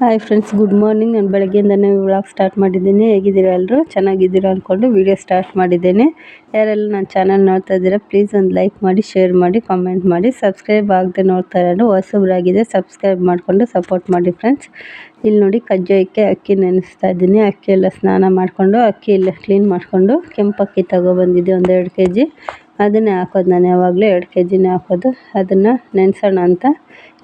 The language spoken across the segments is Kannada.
ಹಾಯ್ ಫ್ರೆಂಡ್ಸ್ ಗುಡ್ ಮಾರ್ನಿಂಗ್ ನಾನು ಬೆಳಗ್ಗೆಯಿಂದನೇ ವ್ಲಾಗ್ ಸ್ಟಾರ್ಟ್ ಮಾಡಿದ್ದೀನಿ. ಹೇಗಿದ್ದೀರಾ ಎಲ್ಲರೂ ಚೆನ್ನಾಗಿದ್ದೀರಾ ಅಂದ್ಕೊಂಡು ವೀಡಿಯೋ ಸ್ಟಾರ್ಟ್ ಮಾಡಿದ್ದೇನೆ. ಯಾರೆಲ್ಲ ನನ್ನ ಚಾನಲ್ ನೋಡ್ತಾ ಇದ್ದೀರಾ ಪ್ಲೀಸ್ ಒಂದು ಲೈಕ್ ಮಾಡಿ ಶೇರ್ ಮಾಡಿ ಕಾಮೆಂಟ್ ಮಾಡಿ. ಸಬ್ಸ್ಕ್ರೈಬ್ ಆಗದೆ ನೋಡ್ತಾ ಇರೋದು ಹೊಸಬ್ರಾಗಿದೆ ಸಬ್ಸ್ಕ್ರೈಬ್ ಮಾಡಿಕೊಂಡು ಸಪೋರ್ಟ್ ಮಾಡಿ ಫ್ರೆಂಡ್ಸ್ ಇಲ್ಲಿ ನೋಡಿ ಕಜ್ಜಾಯಕ್ಕೆ ಅಕ್ಕಿ ನೆನೆಸ್ತಾ ಇದ್ದೀನಿ. ಅಕ್ಕಿ ಎಲ್ಲ ಸ್ನಾನ ಮಾಡಿಕೊಂಡು, ಅಕ್ಕಿ ಎಲ್ಲ ಕ್ಲೀನ್ ಮಾಡಿಕೊಂಡು ಕೆಂಪು ಅಕ್ಕಿ ತಗೊಬಂದಿದ್ದೆ ಒಂದು ಎರಡು ಕೆ ಜಿ ಅದನ್ನೇ ಹಾಕೋದು ನಾನು ಯಾವಾಗಲೂ, ಎರಡು ಕೆ ಜಿನೇ ಹಾಕೋದು. ಅದನ್ನು ನೆನೆಸೋಣ ಅಂತ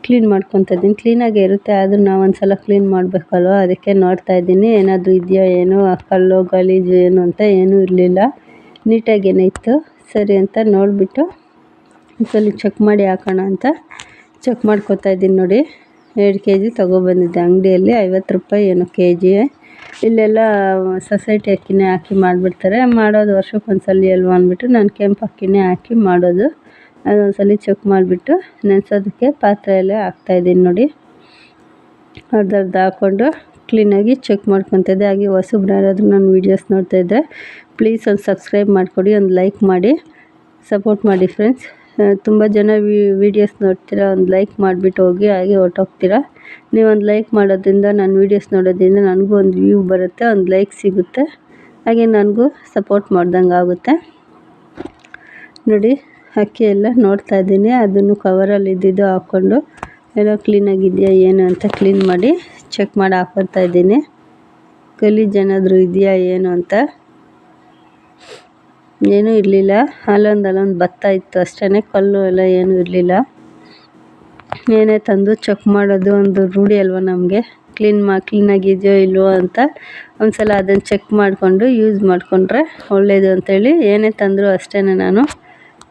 ಕ್ಲೀನ್ ಮಾಡ್ಕೊತ ಇದ್ದೀನಿ ಕ್ಲೀನಾಗೇ ಇರುತ್ತೆ, ಆದರೂ ನಾವು ಒಂದು ಸಲ ಕ್ಲೀನ್ ಮಾಡಬೇಕಲ್ವ? ಅದಕ್ಕೆ ನೋಡ್ತಾ ಇದ್ದೀನಿ. ಏನಾದರೂ ಇದೆಯಾ ಏನು, ಕಲ್ಲು, ಗಲೀಜು ಏನು ಅಂತ ಏನೂ ಇರಲಿಲ್ಲ. ನೀಟಾಗೇನೆ ಇತ್ತು ಸರಿ ಅಂತ ನೋಡಿಬಿಟ್ಟು ಒಂದ್ಸಲ ಚೆಕ್ ಮಾಡಿ ಹಾಕೋಣ ಅಂತ ಚೆಕ್ ಮಾಡ್ಕೊತಾ ಇದ್ದೀನಿ ನೋಡಿ. ಎರಡು ಕೆ ಜಿ ತೊಗೊಬಂದಿದ್ದೆ ಅಂಗಡಿಯಲ್ಲಿ, ಐವತ್ತು ರೂಪಾಯಿ ಏನು ಕೆ ಜಿ ಇಲ್ಲೆಲ್ಲ ಸೊಸೈಟಿ ಅಕ್ಕಿನೇ ಹಾಕಿ ಮಾಡಿಬಿಡ್ತಾರೆ. ಮಾಡೋದು ವರ್ಷಕ್ಕೊಂದ್ಸಲ ಅಲ್ವಾ ಅಂದ್ಬಿಟ್ಟು ನಾನು ಕೆಂಪು ಅಕ್ಕಿನೇ ಹಾಕಿ ಮಾಡೋದು. ಅದೊಂದ್ಸಲ ಚೆಕ್ ಮಾಡಿಬಿಟ್ಟು ನೆನೆಸೋದಕ್ಕೆ ಪಾತ್ರೆಯಲ್ಲೇ ಹಾಕ್ತಾಯಿದ್ದೀನಿ ನೋಡಿ. ಅರ್ಧ ಅರ್ಧ ಹಾಕ್ಕೊಂಡು ಕ್ಲೀನಾಗಿ ಚೆಕ್ ಮಾಡ್ಕೊತಿದ್ದೆ. ಹಾಗೆ ಹೊಸಬ್ರು ಯಾರಾದರೂ ನನ್ನ ವೀಡಿಯೋಸ್ ನೋಡ್ತಾಯಿದ್ದೆ ಪ್ಲೀಸ್ ಒಂದು ಸಬ್ಸ್ಕ್ರೈಬ್ ಮಾಡಿಕೊಡಿ, ಒಂದು ಲೈಕ್ ಮಾಡಿ. ಸಪೋರ್ಟ್ ಮಾಡಿ ಫ್ರೆಂಡ್ಸ್ ತುಂಬ ಜನ ವೀಡಿಯೋಸ್ ನೋಡ್ತೀರಾ, ಒಂದು ಲೈಕ್ ಮಾಡಿಬಿಟ್ಟು ಹೋಗಿ ಹಾಗೆ ಹೊರ್ಟೋಗ್ತೀರಾ? ನೀವು ಒಂದು ಲೈಕ್ ಮಾಡೋದ್ರಿಂದ, ನನ್ನ ವೀಡಿಯೋಸ್ ನೋಡೋದ್ರಿಂದ ನನಗೂ ಒಂದು ವ್ಯೂ ಬರುತ್ತೆ, ಒಂದು ಲೈಕ್ ಸಿಗುತ್ತೆ. ಹಾಗೆ ನನಗೂ ಸಪೋರ್ಟ್ ಮಾಡ್ದಂಗೆ ಆಗುತ್ತೆ ನೋಡಿ. ಅಕ್ಕಿ ಎಲ್ಲ ನೋಡ್ತಾ ಇದ್ದೀನಿ. ಅದನ್ನು ಕವರಲ್ಲಿ ಇದ್ದಿದ್ದು ಹಾಕ್ಕೊಂಡು ಎಲ್ಲ ಕ್ಲೀನಾಗಿದೆಯಾ ಏನು ಅಂತ ಕ್ಲೀನ್ ಮಾಡಿ ಚೆಕ್ ಮಾಡಿ ಹಾಕ್ಕೊತಾ ಇದ್ದೀನಿ. ಗಲೀಜು ಏನಾದರೂ ಇದೆಯಾ ಏನು ಅಂತ. ಏನೂ ಇರಲಿಲ್ಲ. ಅಲ್ಲೊಂದು ಅಲ್ಲೊಂದು ಭತ್ತ ಇತ್ತು ಅಷ್ಟೇ ಕಲ್ಲು ಎಲ್ಲ ಏನೂ ಇರಲಿಲ್ಲ. ಏನೇ ತಂದು ಚೆಕ್ ಮಾಡೋದು ಒಂದು ರೂಢಿ ಅಲ್ವ ನಮಗೆ. ಕ್ಲೀನ್ ಮಾ ಕ್ಲೀನಾಗಿದೆಯೋ ಇಲ್ವೋ ಅಂತ ಒಂದು ಸಲ ಅದನ್ನು ಚೆಕ್ ಮಾಡಿಕೊಂಡು ಯೂಸ್ ಮಾಡಿಕೊಂಡ್ರೆ ಒಳ್ಳೆಯದು ಅಂತೇಳಿ ಏನೇ ತಂದರೂ ಅಷ್ಟೇ ನಾನು.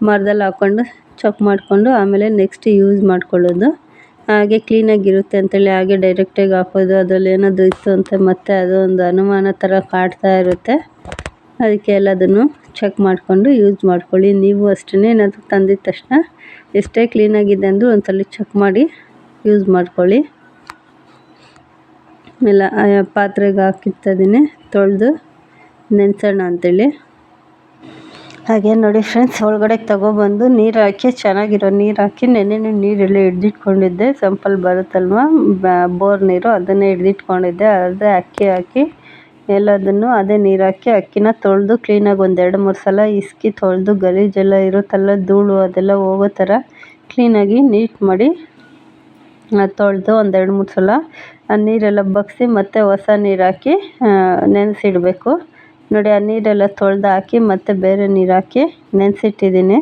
ಮರದಲ್ಲಿ ಹಾಕ್ಕೊಂಡು ಚೆಕ್ ಮಾಡಿಕೊಂಡು ಆಮೇಲೆ ನೆಕ್ಸ್ಟ್ ಯೂಸ್ ಮಾಡ್ಕೊಳ್ಳೋದು. ಹಾಗೆ ಕ್ಲೀನಾಗಿರುತ್ತೆ ಅಂತೇಳಿ ಹಾಗೆ ಡೈರೆಕ್ಟಾಗಿ ಹಾಕೋದು. ಅದರಲ್ಲಿ ಏನಾದರೂ ಇತ್ತು ಅಂತ ಮತ್ತೆ ಅದು ಒಂದು ಅನುಮಾನ ಥರ ಕಾಡ್ತಾ ಇರುತ್ತೆ. ಅದಕ್ಕೆ ಎಲ್ಲದನ್ನು ಚೆಕ್ ಮಾಡಿಕೊಂಡು ಯೂಸ್ ಮಾಡ್ಕೊಳ್ಳಿ. ನೀವು ಅಷ್ಟೇ ಏನಾದರೂ ತಂದಿದ ತಕ್ಷಣ ಎಷ್ಟೇ ಕ್ಲೀನಾಗಿದೆ ಅಂದರೂ ಒಂದ್ಸಲ ಚೆಕ್ ಮಾಡಿ ಯೂಸ್ ಮಾಡ್ಕೊಳ್ಳಿ. ಎಲ್ಲ ಪಾತ್ರೆಗೆ ಹಾಕಿರ್ತಿದ್ದೀನಿ ತೊಳೆದು ನೆನೆಸೋಣ ಅಂತೇಳಿ. ಹಾಗೆ ನೋಡಿ ಫ್ರೆಂಡ್ಸ್ ಒಳಗಡೆಗೆ ತಗೊಬಂದು ನೀರು ಹಾಕಿ, ಚೆನ್ನಾಗಿರೋ ನೀರು ಹಾಕಿ ನೆನೆ ನೀರೆಲ್ಲ ಹಿಡ್ದಿಟ್ಕೊಂಡಿದ್ದೆ. ಸಂಪಲ್ ಬರುತ್ತಲ್ವ? ಬೋರ್ ನೀರು, ಅದನ್ನೇ ಹಿಡ್ದಿಟ್ಕೊಂಡಿದ್ದೆ. ಅದೇ ಅಕ್ಕಿ ಹಾಕಿ, ಎಲ್ಲದನ್ನು ಅದೇ ನೀರು ಹಾಕಿ, ಅಕ್ಕಿನ ತೊಳೆದು ಕ್ಲೀನಾಗಿ ಒಂದು ಎರಡು ಮೂರು ಸಲ ಇಸ್ಕಿ, ತೊಳೆದು ಗಲೀಜೆಲ್ಲ ಇರುತ್ತಲ್ಲ, ಧೂಳು ಅದೆಲ್ಲ ಹೋಗೋ ಥರ ಕ್ಲೀನಾಗಿ ನೀಟ್ ಮಾಡಿ ತೊಳೆದು ಒಂದೆರಡು ಮೂರು ಸಲ ಆ ನೀರೆಲ್ಲ ಬಗ್ಸಿ ಮತ್ತೆ ಹೊಸ ನೀರು ಹಾಕಿ ನೆನೆಸಿಡಬೇಕು. ನೋಡಿ, ಆ ನೀರೆಲ್ಲ ತೊಳೆದು ಹಾಕಿ ಮತ್ತೆ ಬೇರೆ ನೀರು ಹಾಕಿ ನೆನೆಸಿಟ್ಟಿದ್ದೀನಿ.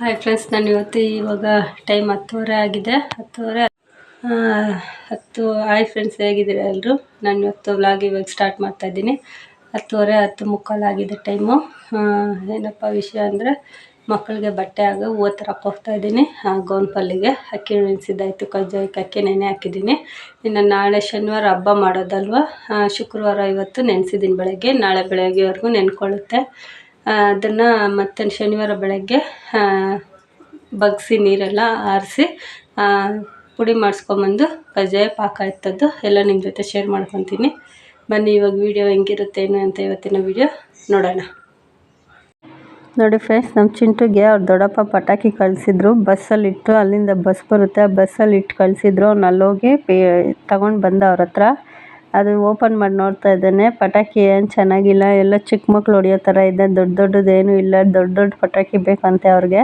ಹಾಯ್ ಫ್ರೆಂಡ್ಸ್ ನಾನು ಇವತ್ತು ಇವಾಗ ಟೈಮ್ ಹತ್ತುವರೆ ಆಗಿದೆ. ಹತ್ತುವರೆ ಹತ್ತು ಹಾಯ್ ಫ್ರೆಂಡ್ಸ್ ಹೇಗಿದ್ದೀರಾ ಎಲ್ಲರೂ ನಾನು ಇವತ್ತು ವ್ಲಾಗ್ ಇವಾಗ ಸ್ಟಾರ್ಟ್ ಮಾಡ್ತಾಯಿದ್ದೀನಿ ಹತ್ತುವರೆ, ಹತ್ತು ಮುಕ್ಕಾಲಾಗಿದೆ ಟೈಮು ಏನಪ್ಪ ವಿಷಯ ಅಂದರೆ ಮಕ್ಕಳಿಗೆ ಬಟ್ಟೆ ಆಗ ತರಕ್ಕೆ ಹೋಗ್ತಾಯಿದ್ದೀನಿ ಗೌನ್ ಪಲ್ಲಿಗೆ ಅಕ್ಕಿ ನೆನೆಸಿದ್ದಾಯಿತು ಕಜ್ಜಾಯಕ್ಕೆ ಅಕ್ಕಿ ನೆನೆ ಹಾಕಿದ್ದೀನಿ. ಇನ್ನು ನಾಳೆ ಶನಿವಾರ ಹಬ್ಬ ಮಾಡೋದಲ್ವ? ಶುಕ್ರವಾರ ಇವತ್ತು ನೆನೆಸಿದ್ದೀನಿ ಬೆಳಗ್ಗೆ. ನಾಳೆ ಬೆಳಗ್ಗೆವರೆಗೂ ನೆನ್ಕೊಳ್ಳುತ್ತೆ. ಅದನ್ನು ಮತ್ತೆ ಶನಿವಾರ ಬೆಳಗ್ಗೆ ಬಗ್ಸಿ ನೀರೆಲ್ಲ ಆರಿಸಿ ಪುಡಿ ಮಾಡಿಸ್ಕೊಂಬಂದು ಕಜ್ಜಾಯ ಪಾಕ ಎತ್ತದ್ದು ಎಲ್ಲ ನಿಮ್ಮ ಜೊತೆ ಶೇರ್ ಮಾಡ್ಕೊತೀನಿ. ಬನ್ನಿ, ಇವಾಗ ವೀಡಿಯೋ ಹೆಂಗಿರುತ್ತೆ, ಏನು ಅಂತ ಇವತ್ತಿನ ವೀಡಿಯೋ ನೋಡೋಣ. ನೋಡಿ ಫ್ರೆಂಡ್ಸ್, ನಮ್ಮ ಚಿಂಟುಗೆ ಅವ್ರ ದೊಡ್ಡಪ್ಪ ಪಟಾಕಿ ಕಳಿಸಿದ್ರು. ಬಸ್ಸಲ್ಲಿಟ್ಟು ಅಲ್ಲಿಂದ ಬಸ್ ಬರುತ್ತೆ. ಆ ಬಸ್ಸಲ್ಲಿ ಇಟ್ಟು ಕಳಿಸಿದ್ರು. ಅವ್ನು ಅಲ್ಲೋಗಿ ಪೇ, ತಗೊಂಡು ಬಂದ ಅವ್ರ ಹತ್ರ. ಅದು ಓಪನ್ ಮಾಡಿ ನೋಡ್ತಾ ಇದ್ದಾನೆ. ಪಟಾಕಿ ಏನು ಚೆನ್ನಾಗಿಲ್ಲ. ಎಲ್ಲ ಚಿಕ್ಕ ಮಕ್ಳು ಹೊಡಿಯೋ ಥರ ಇದೆ. ದೊಡ್ಡ ದೊಡ್ಡದು ಏನೂ ಇಲ್ಲ. ದೊಡ್ಡ ದೊಡ್ಡ ಪಟಾಕಿ ಬೇಕಂತೆ ಅವ್ರಿಗೆ.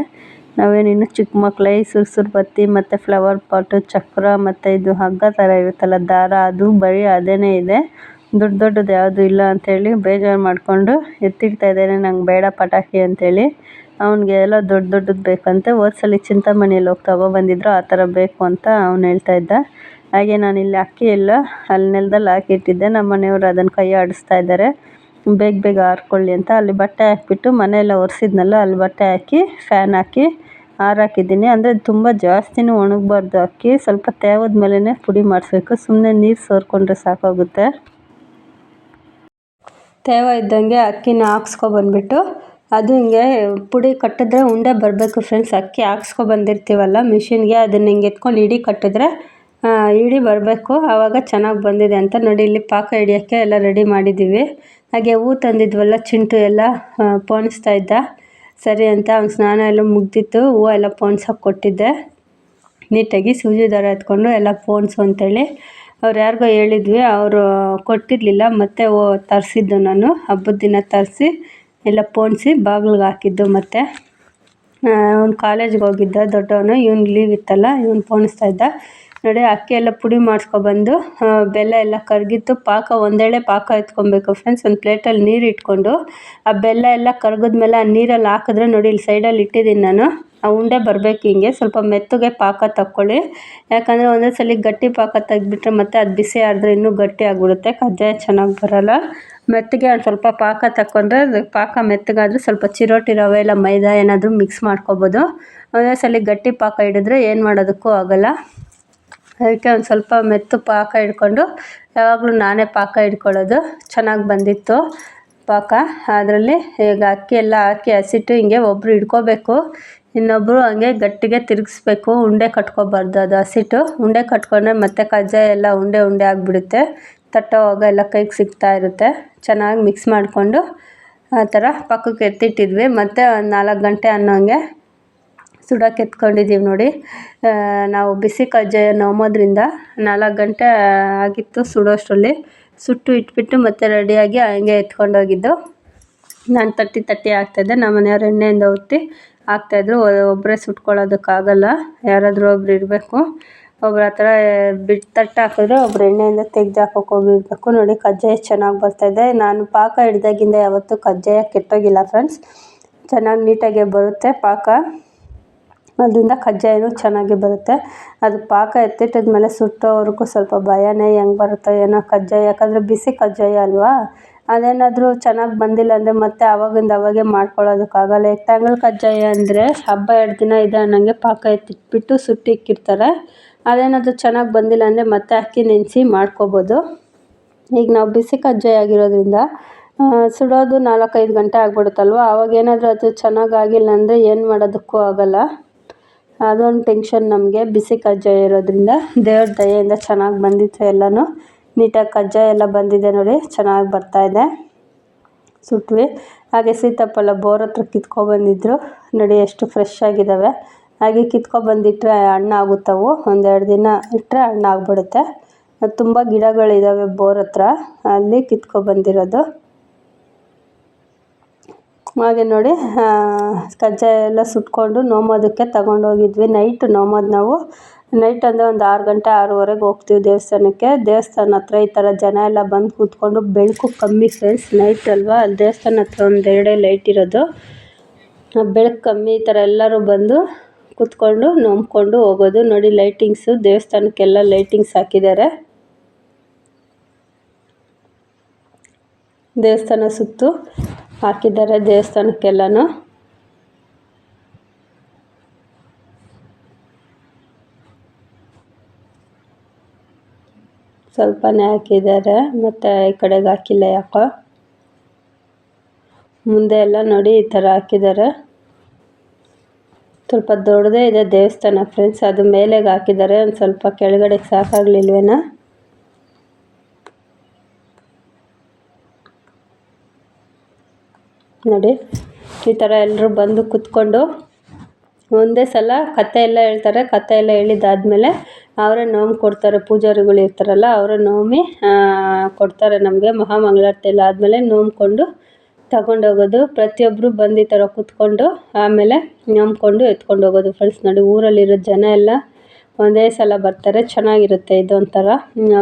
ನಾವೇನು ಇನ್ನೂ ಚಿಕ್ಕ ಮಕ್ಳು. ಈ ಸುರ್ಸುರು ಬತ್ತಿ ಮತ್ತು ಫ್ಲವರ್ ಪಾಟು, ಚಕ್ರ ಮತ್ತು ಇದು ಹಗ್ಗ ಥರ ಇರುತ್ತಲ್ಲ, ದಾರ, ಅದು ಬರೀ ಅದೇನೇ ಇದೆ. ದೊಡ್ಡ ದೊಡ್ಡದು ಯಾವುದು ಇಲ್ಲ ಅಂಥೇಳಿ ಬೇಜಾರು ಮಾಡಿಕೊಂಡು ಎತ್ತಿಡ್ತಾ ಇದ್ದಾನೆ. ನಂಗೆ ಬೇಡ ಪಟಾಕಿ ಅಂಥೇಳಿ ಅವ್ನಿಗೆ ಎಲ್ಲ ದೊಡ್ಡ ದೊಡ್ಡದು ಬೇಕಂತೆ. ಹೋದ ಸಲ ಚಿಂತಾಮಣಿಯಲ್ಲಿ ಹೋಗಿ ತಗೊಬಂದಿದ್ರು ಆ ಥರ ಬೇಕು ಅಂತ ಅವ್ನು ಹೇಳ್ತಾ ಇದ್ದ. ಹಾಗೆ ನಾನು ಇಲ್ಲಿ ಅಕ್ಕಿ ಎಲ್ಲ ಅಲ್ಲಿ ನೆಲದಲ್ಲಿ ಹಾಕಿಟ್ಟಿದ್ದೆ ನಮ್ಮ ಮನೆಯವರು ಅದನ್ನು ಕೈ ಆಡಿಸ್ತಾ ಇದ್ದಾರೆ. ಬೇಗ ಬೇಗ ಆರ್ಕೊಳ್ಳಿ ಅಂತ ಅಲ್ಲಿ ಬಟ್ಟೆ ಹಾಕಿಬಿಟ್ಟು ಮನೆಯೆಲ್ಲ ಒರೆಸಿದ್ನಲ್ಲ, ಅಲ್ಲಿ ಬಟ್ಟೆ ಹಾಕಿ ಫ್ಯಾನ್ ಹಾಕಿ ಆರಾಕಿದ್ದೀನಿ. ಅಂದರೆ ತುಂಬ ಜಾಸ್ತಿನೂ ಒಣಗಬಾರ್ದು ಅಕ್ಕಿ. ಸ್ವಲ್ಪ ತೇವದ ಮೇಲೇ ಪುಡಿ ಮಾಡಿಸ್ಬೇಕು. ಸುಮ್ಮನೆ ನೀರು ಸೋರ್ಕೊಂಡ್ರೆ ಸಾಕಾಗುತ್ತೆ. ತೇವ ಇದ್ದಂಗೆ ಅಕ್ಕಿನ ಹಾಕ್ಸ್ಕೊಬಂದ್ಬಿಟ್ಟು ಅದು ಹಿಂಗೆ ಪುಡಿ ಕಟ್ಟಿದ್ರೆ ಉಂಡೆ ಬರಬೇಕು ಫ್ರೆಂಡ್ಸ್ ಅಕ್ಕಿ ಹಾಕ್ಸ್ಕೊಬಂದಿರ್ತೀವಲ್ಲ ಮಿಷಿನ್ಗೆ ಅದನ್ನು ಹಿಂಗೆ ಎತ್ಕೊಂಡು ಇಡಿ ಕಟ್ಟಿದ್ರೆ ಇಡಿ ಬರಬೇಕು, ಆವಾಗ ಚೆನ್ನಾಗಿ ಬಂದಿದೆ ಅಂತ ನೋಡಿ ಇಲ್ಲಿ ಪಾಕ ಹಿಡಿಯೋಕ್ಕೆ ಎಲ್ಲ ರೆಡಿ ಮಾಡಿದ್ದೀವಿ. ಹಾಗೆ ಹೂ ತಂದಿದ್ವಲ್ಲ ಚಿಂಟು ಎಲ್ಲ ಪೋಣಿಸ್ತಾ ಇದ್ದ. ಸರಿ ಅಂತ ಅವ್ನು ಸ್ನಾನ ಎಲ್ಲ ಮುಗ್ದಿತ್ತು, ಹೂವು ಎಲ್ಲ ಪೋಣಿಸೋಕೆ ಕೊಟ್ಟಿದ್ದೆ. ನೀಟಾಗಿ ಸೂಜಿ ದಾರ ಎತ್ಕೊಂಡು ಎಲ್ಲ ಪೋಣಿಸು ಅಂತೇಳಿ ಅವ್ರು ಯಾರಿಗೋ ಹೇಳಿದ್ವಿ, ಅವರು ಕೊಟ್ಟಿರಲಿಲ್ಲ, ಮತ್ತೆ ಓ ತರಿಸಿದ್ದು ನಾನು. ಹಬ್ಬದ ದಿನ ತರಿಸಿ, ಎಲ್ಲ ಪೋಣಿಸಿ, ಬಾಗಿಲಿಗೆ ಹಾಕಿದ್ದು ಮತ್ತೆ. ಅವ್ನು ಕಾಲೇಜ್ಗೆ ಹೋಗಿದ್ದ, ದೊಡ್ಡವನು, ಇವ್ನು ಲೀವ್ ಇತ್ತಲ್ಲ, ಇವ್ನು ಪೋಣಿಸ್ತಾ ಇದ್ದ. ನೋಡಿ, ಅಕ್ಕಿ ಎಲ್ಲ ಪುಡಿ ಮಾಡಿಸ್ಕೊಬಂದು ಬೆಲ್ಲ ಎಲ್ಲ ಕರಗಿತ್ತು. ಪಾಕ ಒಂದೇಳೆ ಪಾಕ ಎತ್ಕೊಬೇಕು ಫ್ರೆಂಡ್ಸ್ ಒಂದು ಪ್ಲೇಟಲ್ಲಿ ನೀರು ಇಟ್ಕೊಂಡು. ಆ ಬೆಲ್ಲ ಎಲ್ಲ ಕರಗಿದ್ಮೇಲೆ ಆ ನೀರಲ್ಲಿ ಹಾಕಿದ್ರೆ ನೋಡಿ, ಇಲ್ಲಿ ಸೈಡಲ್ಲಿ ಇಟ್ಟಿದ್ದೀನಿ ನಾನು. ಆ ಉಂಡೆ ಬರಬೇಕು ಹಿಂಗೆ. ಸ್ವಲ್ಪ ಮೆತ್ತಗೆ ಪಾಕ ತಕ್ಕೊಳ್ಳಿ. ಯಾಕಂದರೆ ಒಂದೇ ಸಲ ಗಟ್ಟಿ ಪಾಕ ತೆಗೆದ್ಬಿಟ್ರೆ ಮತ್ತೆ ಅದು ಬಿಸಿ ಆದರೆ ಇನ್ನೂ ಗಟ್ಟಿ ಆಗಿಬಿಡುತ್ತೆ. ಕಜ್ಜಾಯ ಚೆನ್ನಾಗಿ ಬರಲ್ಲ. ಮೆತ್ತಗೆ ಒಂದು ಸ್ವಲ್ಪ ಪಾಕ ತಕ್ಕೊಂಡ್ರೆ ಪಾಕ ಮೆತ್ತಗಾದರೆ ಸ್ವಲ್ಪ ಚಿರೋಟಿ ರವೆ ಇಲ್ಲ ಮೈದಾ ಏನಾದರೂ ಮಿಕ್ಸ್ ಮಾಡ್ಕೊಬೋದು. ಒಂದೇ ಸಲ ಗಟ್ಟಿ ಪಾಕ ಹಿಡಿದ್ರೆ ಏನು ಮಾಡೋದಕ್ಕೂ ಆಗೋಲ್ಲ. ಅದಕ್ಕೆ ಒಂದು ಸ್ವಲ್ಪ ಮೆತ್ತು ಪಾಕ ಹಿಡ್ಕೊಂಡು ಯಾವಾಗಲೂ ನಾನೇ ಪಾಕ ಹಿಡ್ಕೊಳ್ಳೋದು. ಚೆನ್ನಾಗಿ ಬಂದಿತ್ತು ಪಾಕ. ಅದರಲ್ಲಿ ಈಗ ಅಕ್ಕಿ ಎಲ್ಲ ಹಾಕಿ ಹಸಿಟ್ಟು ಹಿಂಗೆ ಒಬ್ಬರು ಹಿಡ್ಕೋಬೇಕು. ಇನ್ನೊಬ್ಬರು ಹಂಗೆ ಗಟ್ಟಿಗೆ ತಿರುಗಿಸ್ಬೇಕು, ಉಂಡೆ ಕಟ್ಕೋಬಾರ್ದು ಅದು ಹಸಿಟ್ಟು. ಉಂಡೆ ಕಟ್ಕೊಂಡ್ರೆ ಮತ್ತೆ ಕಜ್ಜಾಯ ಎಲ್ಲ ಉಂಡೆ ಉಂಡೆ ಆಗಿಬಿಡುತ್ತೆ. ತಟ್ಟೋವಾಗ ಎಲ್ಲ ಕೈಗೆ ಸಿಗ್ತಾ ಇರುತ್ತೆ. ಚೆನ್ನಾಗಿ ಮಿಕ್ಸ್ ಮಾಡಿಕೊಂಡು ಆ ಥರ ಪಕ್ಕಕ್ಕೆ ಎತ್ತಿಟ್ಟಿದ್ವಿ. ಮತ್ತು ಒಂದು ನಾಲ್ಕು ಗಂಟೆ ಅನ್ನೋಂಗೆ ಸುಡೋಕೆ ಎತ್ಕೊಂಡಿದ್ದೀವಿ ನೋಡಿ. ನಾವು ಬಿಸಿ ಕಜ್ಜಾಯ ನೋಮೋದ್ರಿಂದ ನಾಲ್ಕು ಗಂಟೆ ಆಗಿತ್ತು ಸುಡೋಷ್ಟರಲ್ಲಿ. ಸುಟ್ಟು ಇಟ್ಬಿಟ್ಟು ಮತ್ತೆ ರೆಡಿಯಾಗಿ ಹಂಗೆ ಎತ್ಕೊಂಡೋಗಿದ್ದು. ನಾನು ತಟ್ಟಿ ತಟ್ಟಿ ಆಗ್ತಾಯಿದ್ದೆ ನಮ್ಮ ಮನೆಯವ್ರು ಎಣ್ಣೆಯಿಂದ ಒತ್ತಿ ಹಾಕ್ತಾಯಿದ್ರು ಒಬ್ಬರೇ ಸುಟ್ಕೊಳ್ಳೋದಕ್ಕಾಗಲ್ಲ, ಯಾರಾದರೂ ಒಬ್ರು ಇರಬೇಕು. ಒಬ್ರು ಆ ಥರ ಬಿಟ್ಟು ತಟ್ಟು ಹಾಕಿದ್ರೆ ಒಬ್ರು ಎಣ್ಣೆಯಿಂದ ತೆಗ್ದು ಹಾಕೋಕೆ ಹೋಗಿರ್ಬೇಕು ನೋಡಿ, ಕಜ್ಜಾಯ ಚೆನ್ನಾಗಿ ಬರ್ತಾಯಿದೆ ನಾನು ಪಾಕ ಹಿಡ್ದಾಗಿಂದ ಯಾವತ್ತೂ ಕಜ್ಜಾಯ ಕೆಟ್ಟೋಗಿಲ್ಲ ಫ್ರೆಂಡ್ಸ್ ಚೆನ್ನಾಗಿ ನೀಟಾಗೆ ಬರುತ್ತೆ ಪಾಕ. ಅದರಿಂದ ಕಜ್ಜಾಯನೂ ಚೆನ್ನಾಗಿ ಬರುತ್ತೆ. ಅದು ಪಾಕ ಎತ್ತಿಟ್ಟಿದ ಮೇಲೆ ಸುಟ್ಟೋವರೆಗೂ ಸ್ವಲ್ಪ ಭಯನೇ ಹೆಂಗೆ ಬರುತ್ತೋ ಏನೋ ಕಜ್ಜಾಯ. ಯಾಕಂದರೆ ಬಿಸಿ ಕಜ್ಜಾಯ ಅಲ್ವಾ? ಅದೇನಾದರೂ ಚೆನ್ನಾಗಿ ಬಂದಿಲ್ಲ ಅಂದರೆ ಮತ್ತೆ ಆವಾಗಿಂದ ಅವಾಗೆ ಮಾಡ್ಕೊಳ್ಳೋದಕ್ಕಾಗಲ್ಲ. ತಂಗಳು ಕಜ್ಜಾಯ ಅಂದರೆ ಹಬ್ಬ ಎರಡು ದಿನ ಇದೆ ಅನ್ನೋಂಗೆ ಪಾಕ ಎತ್ತಿಟ್ಬಿಟ್ಟು ಸುಟ್ಟಿಕ್ಕಿರ್ತಾರೆ ಅದೇನಾದರೂ ಚೆನ್ನಾಗಿ ಬಂದಿಲ್ಲ ಅಂದರೆ ಮತ್ತೆ ಅಕ್ಕಿ ನೆನೆಸಿ ಮಾಡ್ಕೊಬೋದು. ಈಗ ನಾವು ಬಿಸಿ ಕಜ್ಜಾಯ ಆಗಿರೋದ್ರಿಂದ ಸುಡೋದು ನಾಲ್ಕೈದು ಗಂಟೆ ಆಗ್ಬಿಡುತ್ತಲ್ವ? ಆವಾಗ ಏನಾದರೂ ಅದು ಚೆನ್ನಾಗಿ ಆಗಿಲ್ಲ ಅಂದರೆ ಏನು ಮಾಡೋದಕ್ಕೂ ಆಗೋಲ್ಲ. ಅದೊಂದು ಟೆನ್ಷನ್ ನಮಗೆ. ಬಿಸಿ ಕಜ್ಜಾಯ ಇರೋದ್ರಿಂದ ದೇವ್ರ ದಯೆಯಿಂದ ಚೆನ್ನಾಗಿ ಬಂದಿತ್ತು ಎಲ್ಲನೂ. ನೀಟಾಗಿ ಕಜ್ಜಾಯ ಎಲ್ಲ ಬಂದಿದೆ ನೋಡಿ, ಚೆನ್ನಾಗಿ ಬರ್ತಾಯಿದೆ ಸುಟ್ವಿ. ಹಾಗೆ ಸೀತಾಫಲ ಬೋರ್ ಹತ್ರ ಕಿತ್ಕೊಬಂದಿದ್ರು ನೋಡಿ, ಎಷ್ಟು ಫ್ರೆಶ್ ಆಗಿದ್ದಾವೆ ಹಾಗೆ ಕಿತ್ಕೊಬಂದಿಟ್ರೆ ಹಣ್ಣಾಗುತ್ತವು ಒಂದೆರಡು ದಿನ ಇಟ್ಟರೆ ಹಣ್ಣಾಗ್ಬಿಡುತ್ತೆ ತುಂಬ ಗಿಡಗಳಿದ್ದಾವೆ ಬೋರ್ ಹತ್ರ. ಅಲ್ಲಿ ಕಿತ್ಕೊಬಂದಿರೋದು ಹಾಗೆ ನೋಡಿ ಕಜ್ಜಾಯ ಎಲ್ಲ ಸುಟ್ಕೊಂಡು ನೋಮೋದಕ್ಕೆ ತಗೊಂಡೋಗಿದ್ವಿ. ನೈಟ್ ನೋಮೋದು ನಾವು. ನೈಟ್ ಅಂದರೆ ಒಂದು ಆರು ಗಂಟೆ, ಆರೂವರೆಗೆ ಹೋಗ್ತೀವಿ ದೇವಸ್ಥಾನಕ್ಕೆ. ದೇವಸ್ಥಾನ ಹತ್ರ ಈ ಥರ ಜನ ಎಲ್ಲ ಬಂದು ಕೂತ್ಕೊಂಡು ಬೆಳಕು ಕಮ್ಮಿ ಫ್ರೆಂಡ್ಸ್ ನೈಟ್ ಅಲ್ವಾ? ಅಲ್ಲಿ ದೇವಸ್ಥಾನ ಹತ್ರ ಒಂದು ಎರಡೇ ಲೈಟ್ ಇರೋದು. ಬೆಳಕು ಕಮ್ಮಿ ಈ ಥರ ಎಲ್ಲರೂ ಬಂದು ಕೂತ್ಕೊಂಡು ನೋಮ್ಕೊಂಡು ಹೋಗೋದು. ನೋಡಿ ಲೈಟಿಂಗ್ಸು ದೇವಸ್ಥಾನಕ್ಕೆಲ್ಲ ಲೈಟಿಂಗ್ಸ್ ಹಾಕಿದ್ದಾರೆ. ದೇವಸ್ಥಾನ ಸುತ್ತು ಹಾಕಿದ್ದಾರೆ ದೇವಸ್ಥಾನಕ್ಕೆಲ್ಲನೂ. ಸ್ವಲ್ಪನೇ ಹಾಕಿದ್ದಾರೆ. ಮತ್ತು ಈ ಕಡೆಗೆ ಹಾಕಿಲ್ಲ ಯಾಕೋ. ಮುಂದೆ ಎಲ್ಲ ನೋಡಿ ಈ ಥರ ಹಾಕಿದ್ದಾರೆ. ಸ್ವಲ್ಪ ದೊಡ್ಡದೇ ಇದೆ ದೇವಸ್ಥಾನ ಫ್ರೆಂಡ್ಸ್. ಅದು ಮೇಲೆಗೆ ಹಾಕಿದ್ದಾರೆ. ಒಂದು ಸ್ವಲ್ಪ ಕೆಳಗಡೆಗೆ ಸಾಕಾಗಲಿಲ್ವೇನೋ. ನೋಡಿ, ಈ ಥರ ಎಲ್ಲರೂ ಬಂದು ಕುತ್ಕೊಂಡು ಒಂದೇ ಸಲ ಕತೆ ಎಲ್ಲ ಹೇಳ್ತಾರೆ. ಕತೆ ಎಲ್ಲ ಹೇಳಿದ್ದಾದ್ಮೇಲೆ ಅವರೇ ನೋವು ಕೊಡ್ತಾರೆ, ಪೂಜಾರಿಗಳು ಇರ್ತಾರಲ್ಲ, ಅವರ ನೋಮಿ ಕೊಡ್ತಾರೆ ನಮಗೆ ಮಹಾಮಂಗಳಾರತಿ ಎಲ್ಲ ಆದಮೇಲೆ ನೋಮ್ಕೊಂಡು ತಗೊಂಡೋಗೋದು. ಪ್ರತಿಯೊಬ್ಬರು ಬಂದು ಈ ಥರ ಕೂತ್ಕೊಂಡು ಆಮೇಲೆ ನಂಬ್ಕೊಂಡು ಎತ್ಕೊಂಡು ಹೋಗೋದು ಫ್ರೆಂಡ್ಸ್ ನೋಡಿ, ಊರಲ್ಲಿರೋ ಜನ ಎಲ್ಲ ಒಂದೇ ಸಲ ಬರ್ತಾರೆ, ಚೆನ್ನಾಗಿರುತ್ತೆ ಇದೊಂಥರ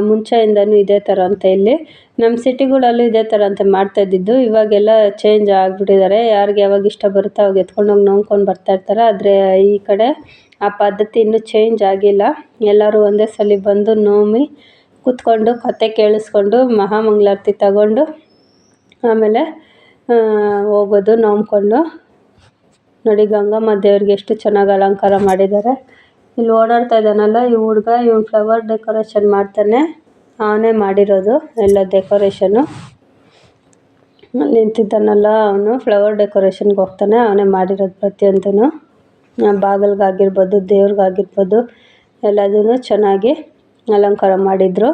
ಮುಂಚೆಯಿಂದನೂ ಇದೇ ಥರ ಅಂತ ಇಲ್ಲಿ. ನಮ್ಮ ಸಿಟಿಗಳಲ್ಲೂ ಇದೇ ಥರ ಅಂತ ಮಾಡ್ತಾಯಿದ್ದಿದ್ದು ಇವಾಗೆಲ್ಲ ಚೇಂಜ್ ಆಗಿಬಿಟ್ಟಿದ್ದಾರೆ. ಯಾರಿಗೆ ಯಾವಾಗ ಇಷ್ಟ ಬರುತ್ತೋ ಅವಾಗ ಎತ್ಕೊಂಡೋಗಿ ಬರ್ತಾ ಬರ್ತಾಯಿರ್ತಾರೆ ಆದರೆ ಈ ಕಡೆ ಆ ಪದ್ಧತಿ ಇನ್ನೂ ಚೇಂಜ್ ಆಗಿಲ್ಲ. ಎಲ್ಲರೂ ಒಂದೇ ಸಲ ಬಂದು ನೋಮಿ ಕೂತ್ಕೊಂಡು, ಕತೆ ಕೇಳಿಸ್ಕೊಂಡು, ಮಹಾಮಂಗಳಾರತಿ ತಗೊಂಡು, ಆಮೇಲೆ ಹೋಗೋದು ನೋಮ್ಕೊಂಡು ನೋಡಿ, ಗಂಗಮ್ಮ ದೇವ್ರಿಗೆ ಎಷ್ಟು ಚೆನ್ನಾಗಿ ಅಲಂಕಾರ ಮಾಡಿದ್ದಾರೆ. ಇಲ್ಲಿ ಓಡಾಡ್ತಾ ಇದ್ದಾನಲ್ಲ, ಈ ಹುಡುಗ, ಇವನು ಫ್ಲವರ್ ಡೆಕೋರೇಷನ್ ಮಾಡ್ತಾನೆ. ಅವನೇ ಮಾಡಿರೋದು, ಎಲ್ಲ ಡೆಕೋರೇಷನು ನಿಂತಿದ್ದಾನಲ್ಲ ಅವನು ಫ್ಲವರ್ ಡೆಕೋರೇಷನ್ಗೆ ಹೋಗ್ತಾನೆ, ಅವನೇ ಮಾಡಿರೋದು ಪ್ರತಿಯೊಂದೂ ಬಾಗಿಲ್ಗಾಗಿರ್ಬೋದು, ದೇವ್ರಿಗಾಗಿರ್ಬೋದು, ಎಲ್ಲದನ್ನು ಚೆನ್ನಾಗಿ ಅಲಂಕಾರ ಮಾಡಿದರು.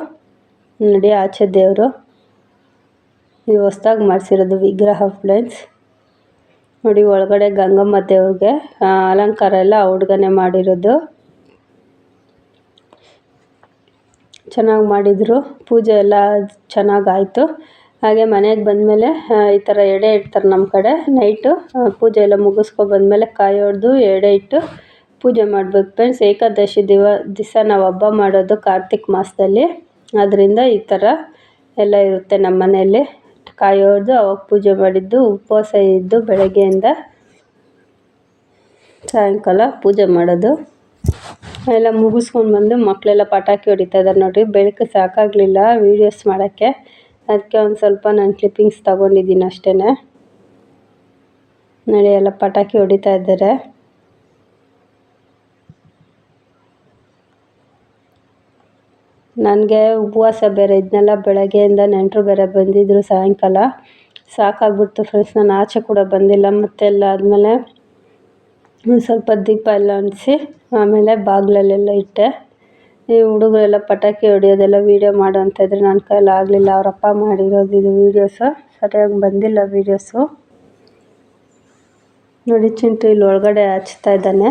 ನೋಡಿ ಆಚೆ ದೇವರು. ನೀವು ಹೊಸ್ದಾಗಿ ಮಾಡಿಸಿರೋದು ವಿಗ್ರಹ ಫ್ರೆಂಡ್ಸ್. ನೋಡಿ, ಒಳಗಡೆ ಗಂಗಮ್ಮ ದೇವ್ರಿಗೆ ಅಲಂಕಾರ ಎಲ್ಲ ಹುಡುಗನೆ ಹುಡ್ಗನೇ ಮಾಡಿರೋದು. ಚೆನ್ನಾಗಿ ಮಾಡಿದರು. ಪೂಜೆ ಎಲ್ಲ ಚೆನ್ನಾಗಾಯಿತು ಹಾಗೆ ಮನೆಗೆ ಬಂದಮೇಲೆ ಈ ಥರ ಎಡೆ ಇಡ್ತಾರೆ ನಮ್ಮ ಕಡೆ. ನೈಟು ಪೂಜೆ ಎಲ್ಲ ಮುಗಿಸ್ಕೊ ಬಂದಮೇಲೆ ಕಾಯಿ ಹೊಡೆದು ಎಡೆ ಇಟ್ಟು ಪೂಜೆ ಮಾಡ್ಬೇಕು ಫ್ರೆಂಡ್ಸ್ ಏಕಾದಶಿ ದಿವ ದಿವಸ ನಾವು ಹಬ್ಬ ಮಾಡೋದು ಕಾರ್ತಿಕ್ ಮಾಸದಲ್ಲಿ. ಅದರಿಂದ ಈ ಥರ ಎಲ್ಲ ಇರುತ್ತೆ ನಮ್ಮ ಮನೆಯಲ್ಲಿ. ಕಾಯಿ ಹೊಡೆದು ಅವಾಗ ಪೂಜೆ ಮಾಡಿದ್ದು, ಉಪವಾಸ ಇದ್ದು ಬೆಳಗ್ಗೆಯಿಂದ ಸಾಯಂಕಾಲ ಪೂಜೆ ಮಾಡೋದು. ಎಲ್ಲ ಮುಗಿಸ್ಕೊಂಡು ಬಂದು ಮಕ್ಕಳೆಲ್ಲ ಪಟಾಕಿ ಹೊಡಿತಾ ಇದ್ದಾರೆ ನೋಡಿರಿ. ಬೆಳಕು ಸಾಕಾಗಲಿಲ್ಲ ವೀಡಿಯೋಸ್ ಮಾಡೋಕ್ಕೆ. ಅದಕ್ಕೆ ಒಂದು ಸ್ವಲ್ಪ ನಾನು ಕ್ಲಿಪ್ಪಿಂಗ್ಸ್ ತೊಗೊಂಡಿದ್ದೀನಿ ಅಷ್ಟೇ ನೋಡಿ, ಎಲ್ಲ ಪಟಾಕಿ ಹೊಡಿತಾ ಇದ್ದಾರೆ. ನನಗೆ ಉಪವಾಸ ಬೇರೆ, ಇದನ್ನೆಲ್ಲ ಬೆಳಗ್ಗೆಯಿಂದ ನೆಂಟರು ಬೇರೆ ಬಂದಿದ್ದರು ಸಾಯಂಕಾಲ. ಸಾಕಾಗ್ಬಿಡ್ತು ಫ್ರೆಂಡ್ಸ್ ನಾನು ಆಚೆ ಕೂಡ ಬಂದಿಲ್ಲ ಮತ್ತೆಲ್ಲ ಆದಮೇಲೆ ಒಂದು ಸ್ವಲ್ಪ ದೀಪ ಎಲ್ಲ ಅಂಟಿಸಿ, ಆಮೇಲೆ ಬಾಗಿಲಲ್ಲೆಲ್ಲ ಇಟ್ಟೆ. ಈ ಹುಡುಗರೆಲ್ಲ ಪಟಾಕಿ ಹೊಡಿಯೋದೆಲ್ಲ ವೀಡಿಯೋ ಮಾಡು ಅಂತ ಇದ್ರೆ ನನ್ನ ಕೈಯಲ್ಲಿ ಆಗಲಿಲ್ಲ. ಅವರಪ್ಪ ಮಾಡಿರೋದು ಇದು ವೀಡಿಯೋಸು ಸರಿಯಾಗಿ ಬಂದಿಲ್ಲ ವೀಡಿಯೋಸು ನೋಡಿ, ಚಿಂಟು ಇಲ್ಲಿ ಒಳಗಡೆ ಹಚ್ತಾ ಇದ್ದಾನೆ.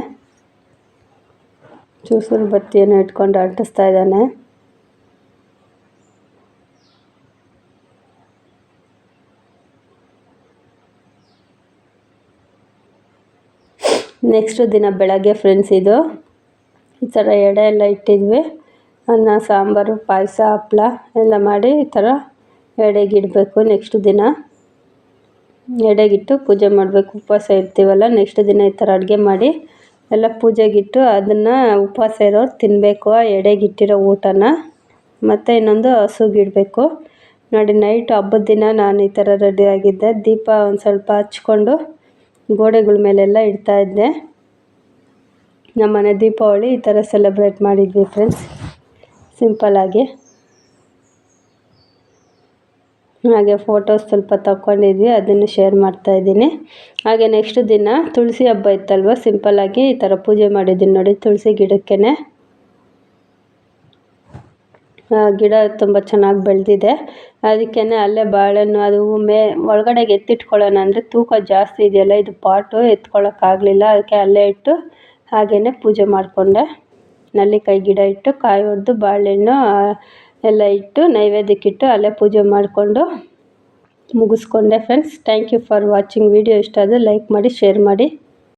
ಚೂಸೂರು ಬತ್ತಿಯನ್ನು ಇಟ್ಕೊಂಡು ಅಂಟಿಸ್ತಾ ಇದ್ದಾನೆ. ನೆಕ್ಸ್ಟ್ ದಿನ ಬೆಳಗ್ಗೆ ಫ್ರೆಂಡ್ಸ್ ಇದು. ಈ ಥರ ಎಡೆ ಎಲ್ಲ ಇಟ್ಟಿದ್ವಿ. ಅನ್ನ, ಸಾಂಬಾರು, ಪಾಯಸ, ಹಪ್ಳ ಎಲ್ಲ ಮಾಡಿ ಈ ಥರ ಎಡೆಗಿಡಬೇಕು ನೆಕ್ಸ್ಟ್ ದಿನ. ಎಡೆಗಿಟ್ಟು ಪೂಜೆ ಮಾಡಬೇಕು. ಉಪವಾಸ ಇರ್ತೀವಲ್ಲ ನೆಕ್ಸ್ಟ್ ದಿನ ಈ ಥರ ಅಡುಗೆ ಮಾಡಿ ಎಲ್ಲ ಪೂಜೆಗಿಟ್ಟು ಅದನ್ನು ಉಪವಾಸ ಇರೋರು ತಿನ್ನಬೇಕು ಆ ಎಡೆಗಿಟ್ಟಿರೋ ಊಟನ. ಮತ್ತು ಇನ್ನೊಂದು ಹಸುಗಿಡಬೇಕು ನೋಡಿ ನೈಟ್ ಹಬ್ಬದ ದಿನ ನಾನು ಈ ಥರ ರೆಡಿಯಾಗಿದ್ದೆ ದೀಪ ಒಂದು ಸ್ವಲ್ಪ ಹಚ್ಕೊಂಡು ಗೋಡೆಗಳ ಮೇಲೆಲ್ಲ ಇಡ್ತಾಯಿದ್ದೆ ನಮ್ಮನೆ ದೀಪಾವಳಿ ಈ ಥರ ಸೆಲೆಬ್ರೇಟ್ ಮಾಡಿದ್ವಿ ಫ್ರೆಂಡ್ಸ್ ಸಿಂಪಲ್ಲಾಗಿ ಹಾಗೆ ಫೋಟೋಸ್ ಸ್ವಲ್ಪ ತಗೊಂಡಿದ್ವಿ ಅದನ್ನು ಶೇರ್ ಮಾಡ್ತಾಯಿದ್ದೀನಿ ಹಾಗೆ ನೆಕ್ಸ್ಟ್ ದಿನ ತುಳಸಿ ಹಬ್ಬ ಇತ್ತಲ್ವ ಸಿಂಪಲ್ಲಾಗಿ ಈ ಥರ ಪೂಜೆ ಮಾಡಿದ್ದೀನಿ ನೋಡಿ ತುಳಸಿ ಗಿಡಕ್ಕೇ ಗಿಡ ತುಂಬ ಚೆನ್ನಾಗಿ ಬೆಳೆದಿದೆ. ಅದಕ್ಕೆ ಅಲ್ಲೇ ಬಾಳೆಹಣ್ಣು, ಅದು ಮೇ, ಒಳಗಡೆಗೆ ಎತ್ತಿಟ್ಕೊಳ್ಳೋಣ ಅಂದರೆ ತೂಕ ಜಾಸ್ತಿ ಇದೆಯಲ್ಲ, ಇದು ಪಾಟು ಎತ್ಕೊಳ್ಳೋಕ್ಕಾಗಲಿಲ್ಲ ಅದಕ್ಕೆ ಅಲ್ಲೇ ಇಟ್ಟು ಹಾಗೆಯೇ ಪೂಜೆ ಮಾಡಿಕೊಂಡೆ. ನಲ್ಲಿಕಾಯಿ ಗಿಡ ಇಟ್ಟು, ಕಾಯಿ ಹೊಡೆದು ಬಾಳೆಹಣ್ಣು ಎಲ್ಲ ಇಟ್ಟು ನೈವೇದ್ಯಕ್ಕಿಟ್ಟು ಅಲ್ಲೇ ಪೂಜೆ ಮಾಡಿಕೊಂಡು ಮುಗಿಸ್ಕೊಂಡೆ friends thank you for watching video ಇಷ್ಟ ಆದರೆ ಲೈಕ್ ಮಾಡಿ ಶೇರ್ ಮಾಡಿ.